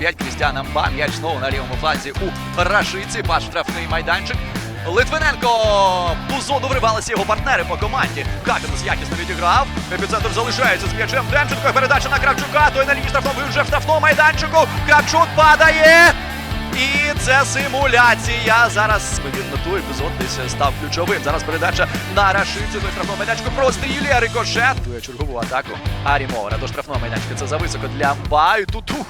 19-25. Крістіан Амба. М'яч знову на лівому фланзі у Рашиці. Паш штрафний майданчик. Литвиненко у зону вривалися його партнери по команді. Капінус якісно відіграв. Епіцентр залишається з м'ячем. Демченко. Передача на Кравчука. Той на лінії штрафного вже в штрафному майданчику. Кравчук падає. І це симуляція. Зараз він на той епізод десь став ключовим. Зараз передача на Рашицю. До штрафного майданчику прострілює рикошет. Чергову атаку. Арі Мовра до штрафного майданчика. Це зависоко для Мбаю. Тут ух.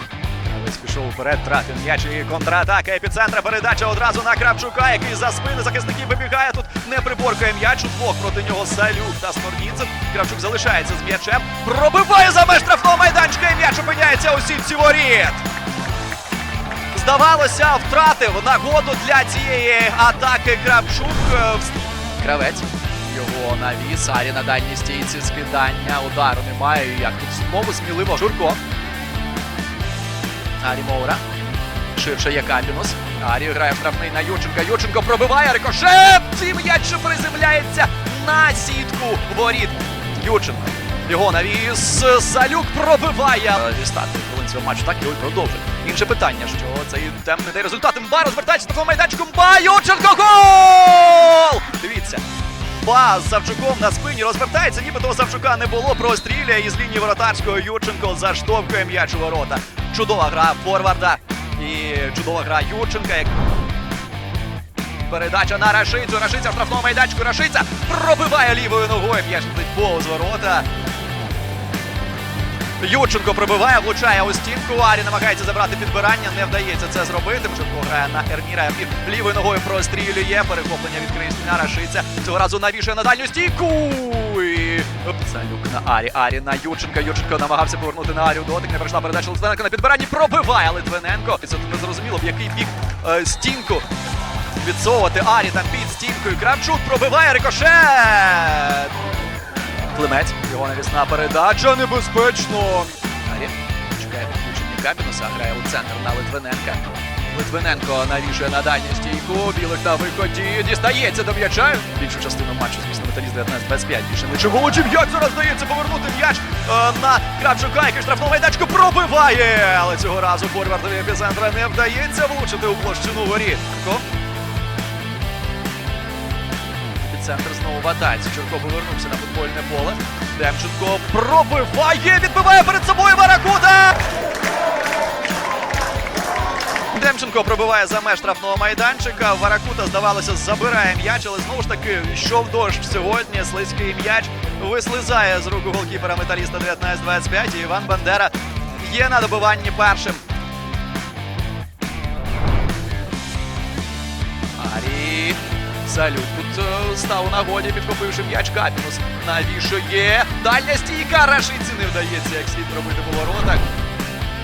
Весь пішов вперед, тратив м'яч і контратака епіцентра. Передача одразу на Кравчука, який за спини захисників вибігає. Тут не приборкує м'яч. Удвох проти нього Салюк та Сморніцин. Кравчук залишається з м'ячем. Пробиває за меж штрафного майданчика і м'яч опиняється у сітці воріт. Здавалося, втратив нагоду для цієї атаки Кравчук. Кравець. Його навіс. Арі на дальній стійці скидання. Удару немає. Як тут знову сміливо. Журко. Арі Моура. Ширше є Капінус. Арі грає штрафний на Юченка. Юченко пробиває рикошет. І м'яч приземляється на сітку воріт. Юченко. Його навіс. Салюк пробиває. Зі стати цього матчу так його й продовжить. Інше питання, що цей темний дає результат. Мба розвертається такого майданчику. Мба Юченко гол! Дивіться. Ба з Савчуком на спині розвертається, ніби того Савчука не було. Простріляє із лінії воротарського Юрченко заштовхує м'яч у ворота. Чудова гра форварда і чудова гра Юрченка. Як... Передача на Рашицю. Рашиця в штрафному майданчику. Рашиця пробиває лівою ногою. М'яч летить повз ворота. Юченко пробиває, влучає у стінку. Арі намагається забрати підбирання. Не вдається це зробити. Мченко грає на Ерміра. Ермір лівою ногою прострілює. Перехоплення від Кристина Рашиця. Цього разу навішує на дальню стійку. І... Салюк на Арі. Арі на Юченка. Юченко намагався повернути на Арію дотик. Не пройшла передача Литвиненко на підбиранні. Пробиває Литвиненко. І Це тут не зрозуміло, в який бік е, стінку відсовувати Арі там під стінкою. Кравчук пробиває рикошет. Климець. Його навісна передача. Небезпечно. Арі чекає підключення Капінуса. Грає у центр на Литвиненка. Литвиненко навішує на дальню стійку. Білик на виході. Дістається до м'яча. Більшу частину матчу, звісно, металіст 19-25. Більше не чого. М'яч зараз здається повернути м'яч е, на Кравчука, який штрафного майданчику пробиває. Але цього разу форвардові епіцентра не вдається влучити у площину воріт. Центр знову в атаці. Чурко повернувся на футбольне поле. Демченко пробиває, відбиває перед собою Баракуда. Демченко пробиває за меж штрафного майданчика. Варакута, здавалося, забирає м'яч, але знову ж таки йшов дощ сьогодні. Слизький м'яч вислизає з рук голкіпера металіста 19-25. І Іван Бандера є на добиванні першим. Салют тут став у нагоді, підхопивши м'яч Капінус. Навішує. Дальня стійка Рашиці не вдається, як слід робити по воротах.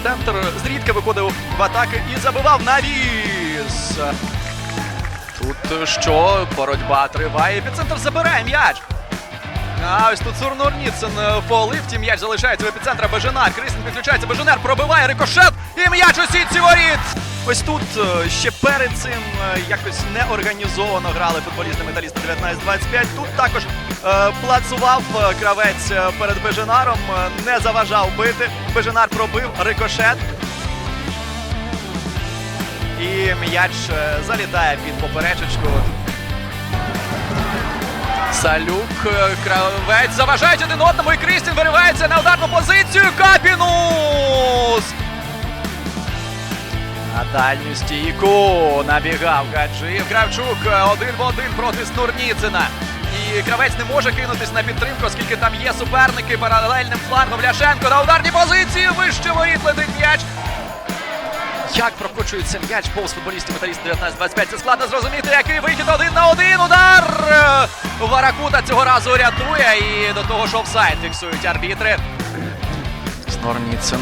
Центр зрідка виходив в атаки і забивав навіс. Тут що? Боротьба триває. Епіцентр забирає м'яч. А ось тут Сурнур Ніцен фолив. Втім, м'яч залишається в епіцентра Беженар. Крисін підключається. Беженер пробиває рикошет. І м'яч у сітці воріт. Ось тут е, ще перед цим е, якось неорганізовано грали футболісти металіста 19-25. Тут також е, плацував е, кравець е, перед Беженаром, е, не заважав бити. Беженар пробив рикошет. І м'яч е, залітає під поперечечку. Салюк, е, кравець заважають один одному і Крістін виривається на ударну позицію. Капінус! На дальню стійку набігав Гаджиєв. Кравчук е, один в один проти Снурніцина. І кравець не може кинутись на підтримку, оскільки там є суперники паралельним флангом Ляшенко на ударній позиції. Вище воріт летить м'яч. Як прокручується м'яч повз футболістів металіст 19-25. Це складно зрозуміти, який вихід один на один. Удар! Варакута цього разу рятує. І до того ж офсайд фіксують арбітри. Снорніцин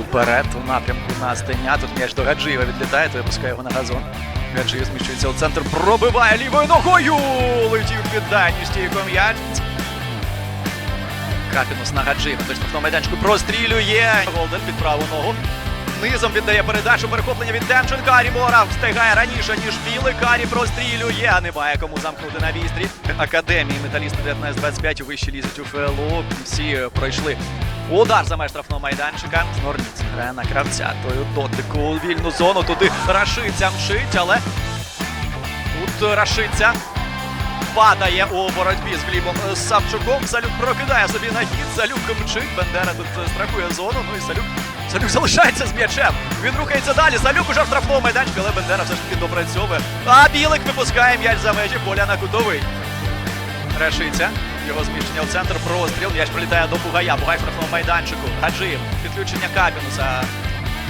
уперед у напрямку на Стеня. Тут м'яч до Гаджиєва відлітає, то випускає його на газон. Гаджиєв зміщується у центр, пробиває лівою ногою. Летів під дальню стійку м'яч. Капінус на Гаджиєва. Той штрафному майданчику прострілює. Голден під праву ногу. Низом віддає передачу, перехоплення від Демченка. Арімора встигає раніше, ніж Білик. Арі прострілює. а Немає кому замкнути на вістрі. Академії металісти 19-25 у вищій лізуть у ФЛУ. Всі пройшли Удар за меж штрафного майданчика. Норніц грає на кравця. Тою дотику у вільну зону. Туди Рашиця мшить, але тут Рашиця падає у боротьбі з Глібом Савчуком. Салюк прокидає собі на хід. Салюк мчить. Бендера тут е, страхує зону. Ну і Салюк. Салюк залишається з м'ячем. Він рухається далі. Салюк уже в штрафному майданчику, але Бендера все ж таки допрацьовує. А Білик випускає м'яч за межі поля на кутовий. Решиться. Його зміщення в центр. Простріл. М'яч прилітає до Бугая. Бугай в штрафному майданчику. Гаджиєв. Підключення Капінуса.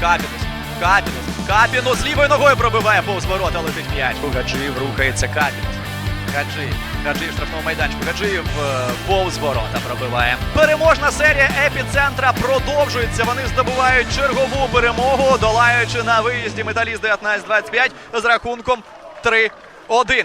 Капінус. Капінус. Капінус лівою ногою пробиває повз ворота. Летить м'яч. Гаджиєв рухається Капінус. Гаджиєв. Гаджиєв в штрафному майданчику. Гаджиєв е, повз ворота пробиває. Переможна серія епіцентра продовжується. Вони здобувають чергову перемогу, долаючи на виїзді металіст 19-25 з рахунком 3-1.